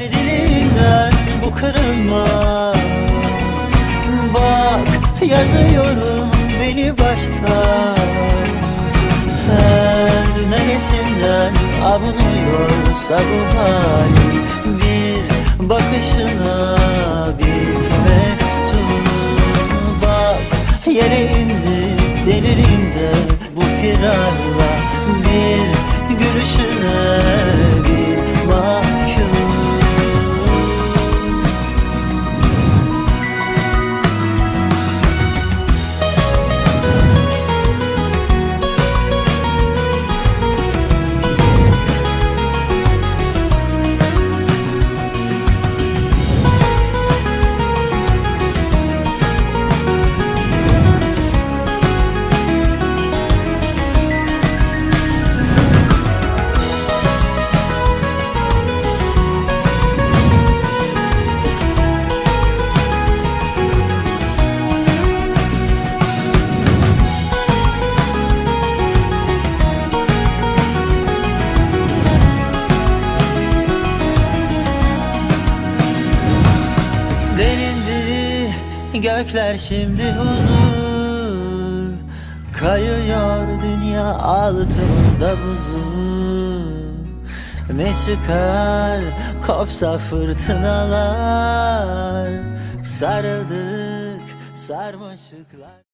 Hani dilinden bu kırılma. Bak yazıyorum beni baştan. Her neresinden abunuyorsa bu hal. Bir bakışına bir mektup Bak. Yere indi delirimde bu firarla. Bir gülüşüne gökler şimdi huzur. Kayıyor dünya altımızda buzul Ne çıkar? Kopsa fırtınalar. Sarıldık sarmaşıklar